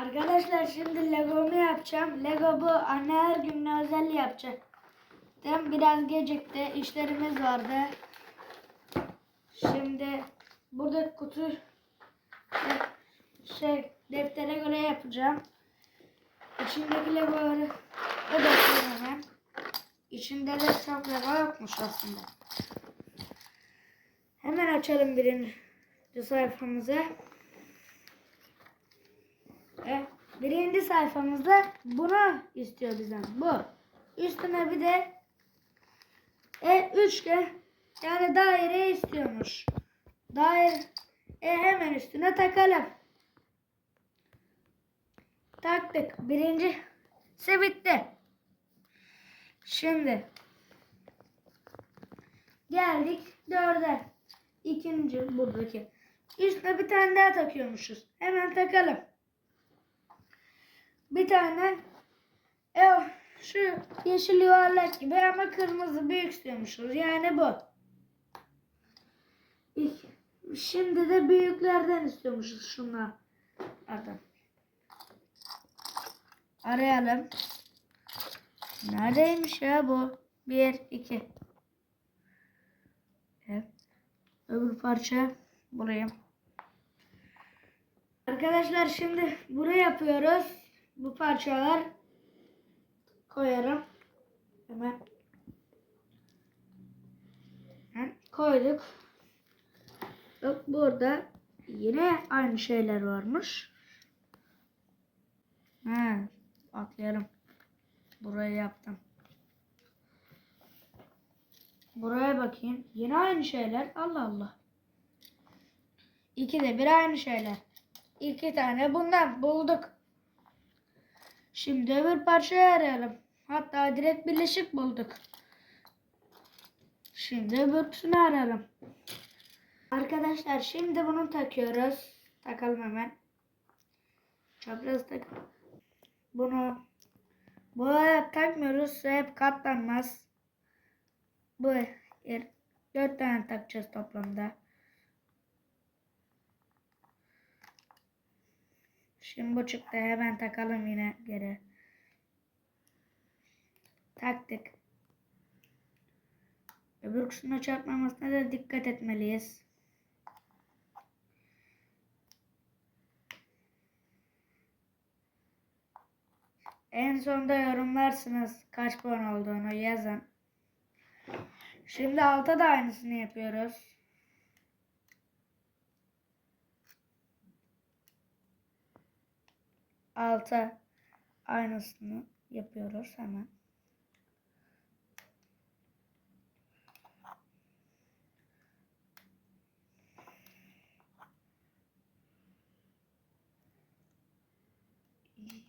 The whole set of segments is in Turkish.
Arkadaşlar şimdi Lego'mu yapacağım. Lego bu anne her gün özel yapacak. Dem biraz gecikti. işlerimiz vardı. Şimdi burada kutu şey deftere göre yapacağım. İçindeki Lego'ları da bakıyorum hemen. İçinde de çok Lego yokmuş aslında. Hemen açalım birinci sayfamızı. E, birinci sayfamızda bunu istiyor bizden. Bu. Üstüne bir de e, üçgen yani daire istiyormuş. Daire e, hemen üstüne takalım. Taktık. Birinci bitti. Şimdi geldik dörde. İkinci buradaki. Üstüne bir tane daha takıyormuşuz. Hemen takalım. Bir tane e, şu yeşil yuvarlak gibi ama kırmızı büyük istiyormuşuz. Yani bu. İlk, şimdi de büyüklerden istiyormuşuz şunlardan. Arayalım. Neredeymiş ya bu? Bir, iki. Evet. Öbür parça buraya. Arkadaşlar şimdi buraya yapıyoruz. Bu parçalar koyarım. Hemen. Koyduk. Bak burada yine aynı şeyler varmış. Ha, atlayalım. Burayı yaptım. Buraya bakayım. Yine aynı şeyler. Allah Allah. İki de bir aynı şeyler. İki tane bundan bulduk. Şimdi öbür parçayı arayalım. Hatta direkt birleşik bulduk. Şimdi öbürsünü arayalım. Arkadaşlar şimdi bunu takıyoruz. Takalım hemen. Çapraz tak. Bunu bu takmıyoruz. Hep katlanmaz. Bu yer. Dört tane takacağız toplamda. Şimdi bu çıktı. Hemen takalım yine geri. Taktık. Öbür kısmına çarpmamasına da dikkat etmeliyiz. En sonda yorumlarsınız kaç puan olduğunu yazın. Şimdi alta da aynısını yapıyoruz. Alta aynısını yapıyoruz hemen.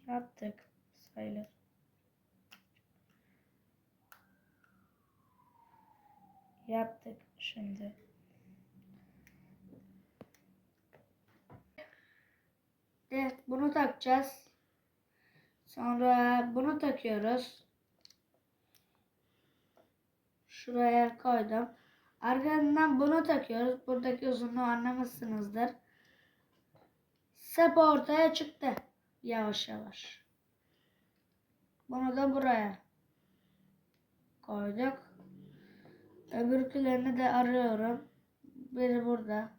Yaptık sayılır. Yaptık şimdi. Evet bunu takacağız. Sonra bunu takıyoruz. Şuraya koydum. Arkadan bunu takıyoruz. Buradaki uzunluğu anlamışsınızdır. Sep ortaya çıktı. Yavaş yavaş. Bunu da buraya koyduk. Öbürkülerini de arıyorum. Biri burada.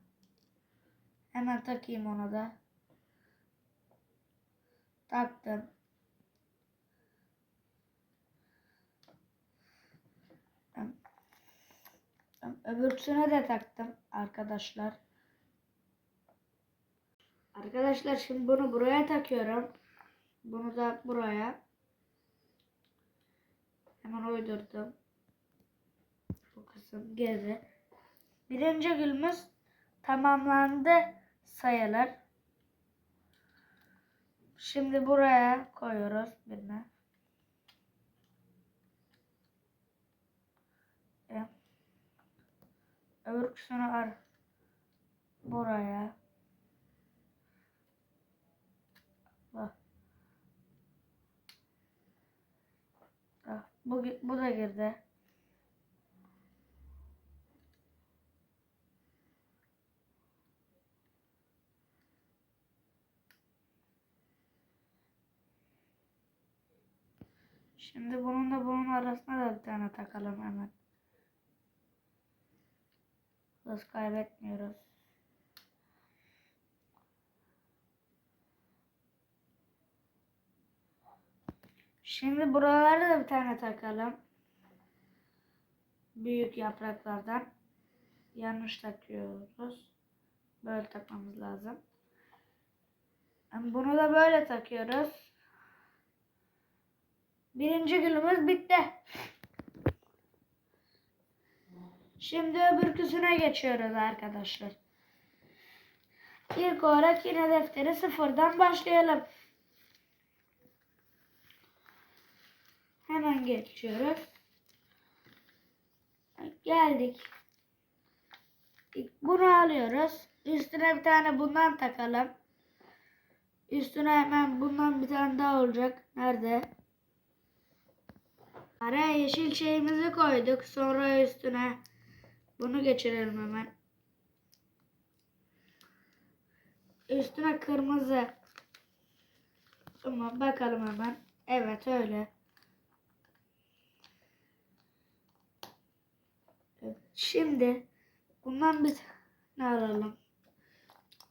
Hemen takayım onu da. Taktım. Öbürküsüne de taktım arkadaşlar. Arkadaşlar şimdi bunu buraya takıyorum. Bunu da buraya. Hemen uydurdum. Bu kısım geri. Birinci gülümüz tamamlandı sayılır. Şimdi buraya koyuyoruz birine. Öbür kısmını ar buraya. Bak. Bak, Bu, bu da girdi. Şimdi bununla bunun arasına da bir tane takalım hemen. Hız kaybetmiyoruz. Şimdi buralara da bir tane takalım. Büyük yapraklardan. Yanlış takıyoruz. Böyle takmamız lazım. Bunu da böyle takıyoruz. Birinci gülümüz bitti. Şimdi öbürküsüne geçiyoruz arkadaşlar. İlk olarak yine defteri sıfırdan başlayalım. Hemen geçiyoruz. Geldik. Bunu alıyoruz. Üstüne bir tane bundan takalım. Üstüne hemen bundan bir tane daha olacak. Nerede? Araya yeşil şeyimizi koyduk. Sonra üstüne bunu geçirelim hemen. Üstüne kırmızı. Ama bakalım hemen. Evet öyle. Şimdi bundan bir tane alalım.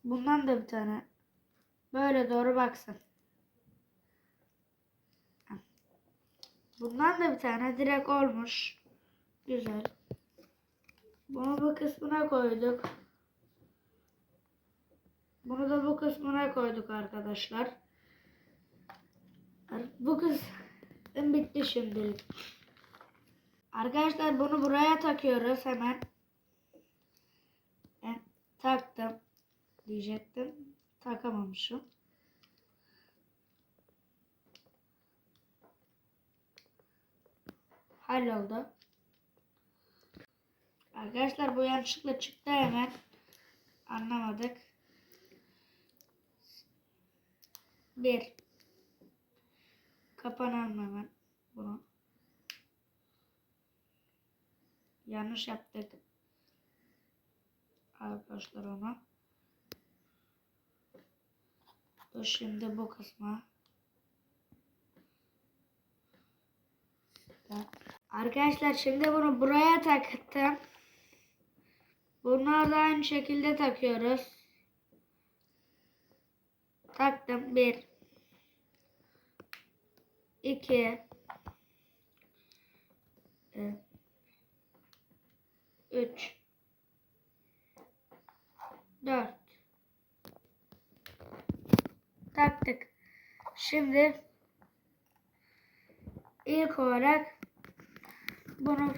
Bundan da bir tane. Böyle doğru baksın. Bundan da bir tane direkt olmuş. Güzel. Bunu bu kısmına koyduk. Bunu da bu kısmına koyduk arkadaşlar. Bu kısım bitti şimdilik. Arkadaşlar bunu buraya takıyoruz hemen. Ben taktım diyecektim. Takamamışım. Halloldu. Arkadaşlar bu yanlışlıkla çıktı hemen. Anlamadık. Bir. Kapanalım hemen bunu. Yanlış yaptık. Arkadaşlar onu. Dur şimdi bu kısma. Arkadaşlar şimdi bunu buraya taktım. Bunları da aynı şekilde takıyoruz. Taktım. Bir. iki, Üç. Dört. Taktık. Şimdi ilk olarak bunu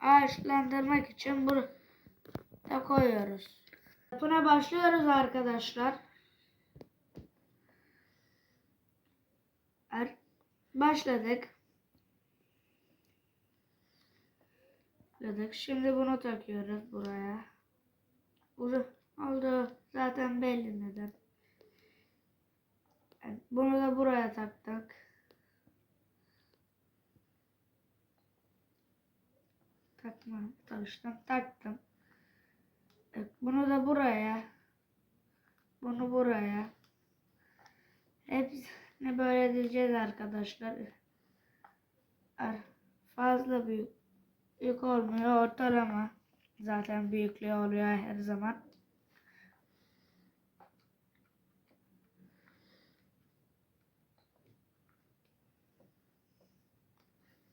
ağaçlandırmak için bunu da koyuyoruz. Buna başlıyoruz arkadaşlar. Başladık. Başladık. Şimdi bunu takıyoruz buraya. Bu oldu. Zaten belli neden. Bunu da buraya taktık. Takma çalıştım. Taktım. Bunu da buraya. Bunu buraya. Hepsini böyle diyeceğiz arkadaşlar. Ar- Fazla büyük. Büyük olmuyor. Ortalama. Zaten büyüklüğü oluyor her zaman.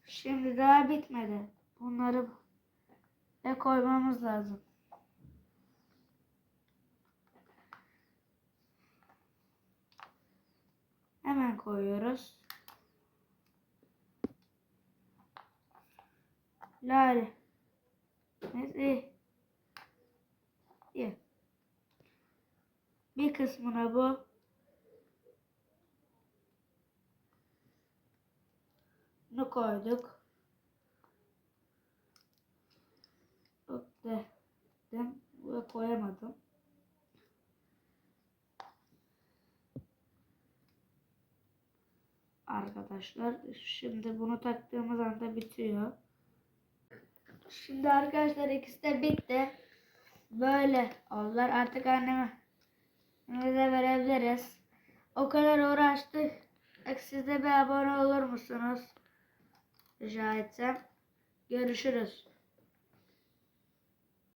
Şimdi daha bitmedi. Bunları da koymamız lazım. Hemen koyuyoruz. Lale. Neyse. İyi. Bir kısmına bu. Bunu koyduk. Hop de. Ve koyamadım. Arkadaşlar şimdi bunu taktığımız anda bitiyor. Şimdi arkadaşlar ikisi de bitti. Böyle oldular. Artık anneme de verebiliriz. O kadar uğraştık. Siz bir abone olur musunuz? rica etsem. Görüşürüz.